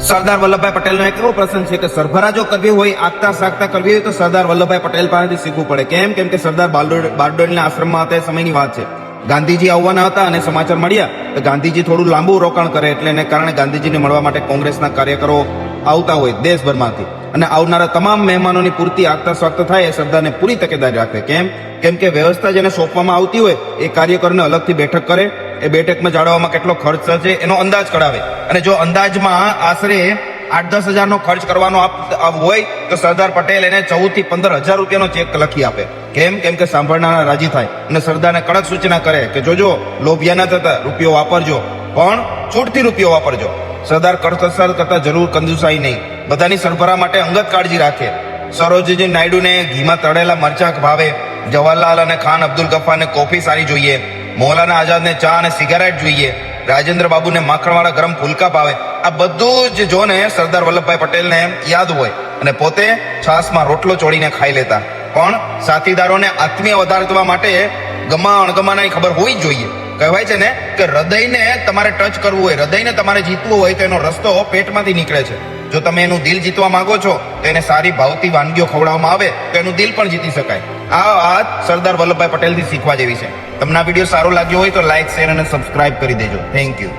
સરદાર વલ્લભભાઈ પટેલનો એક એવો પ્રસંગ છે કે સરભરા જો કરવી હોય આગતા સાગતા કરવી હોય તો સરદાર વલ્લભભાઈ પટેલ પાસેથી શીખવું પડે. કેમ? કેમ કે સરદાર બારડોલ- બારડોલીના આશ્રમમાં હતા એ સમયની વાત છે. ગાંધીજી આવવાના હતા અને સમાચાર મળ્યા તો ગાંધીજી થોડું લાંબુ રોકાણ કરે એટલે એને કારણે ગાંધીજીને મળવા માટે કોંગ્રેસના કાર્યકરો આવતા હોય દેશભરમાંથી. અને આવનારા તમામ મહેમાનોની પૂરતી આગતા સ્વાગત થાય એ સરદારને પૂરી તકેદારી રાખે. કેમ? કેમ કે વ્યવસ્થા જેને સોંપવામાં આવતી હોય એ કાર્યકરને અલગથી બેઠક કરે એ બેઠકમાં જાળવવામાં કેટલો ખર્ચ થશે એનો અંદાજ કઢાવે. અને જો અંદાજમાં આશરે આઠ દસ હજારનો ખર્ચ કરવાનો હોય, તો સરદાર પટેલ એને ચૌદથી પંદર હજાર રૂપિયાનો ચેક લખી આપે. કેમ? કેમ કે સાંભળનારા રાજી થાય. અને સરદારને કડક સૂચના કરે કે જોજો, લોભિયા ના થતા, રૂપિયો વાપરજો. પણ છૂટથી રૂપિયો વાપરજો. સરદાર કરકસર કરતા જરૂર કંજુસાઈ નહીં. બધાની સરભરા માટે અંગત કાળજી રાખે. સરોજીની નાયડુને ઘીમાં તળેલા મરચાં ભાવે. જવાહરલાલ અને ખાન અબ્દુલ ગફારને કોફી સારી જોઈએ. મૌલાના આઝાદને ચા અને સિગારેટ જોઈએ. રાજેન્દ્ર બાબુને માખણવાળા ગરમ ફુલકા પાવે આ બધું જ જોને સરદાર વલ્લભભાઈ પટેલને યાદ હોય અને પોતે છાસમાં રોટલો ચોળીને ખાઈ લેતા. પણ સાથીદારોને આત્મીય વધારવા માટે ગમા અણગમાનાની ખબર હોવી જ જોઈએ. કહેવાય છે ને કે હૃદયને તમારે ટચ કરવું હોય, હૃદયને તમારે જીતવું હોય તો એનો રસ્તો પેટમાંથી નીકળે છે. જો તમે એનું દિલ જીતવા માંગો છો, તો એને સારી ભાવતી વાનગીઓ ખવડાવવામાં આવે, તો એનું દિલ પણ જીતી શકાય. આ વાત સરદાર વલ્લભભાઈ પટેલથી શીખવા જેવી છે. તમને આ વીડિયો સારો લાગ્યો હોય તો લાઈક, શેર અને સબસ્ક્રાઇબ કરી દેજો. Thank you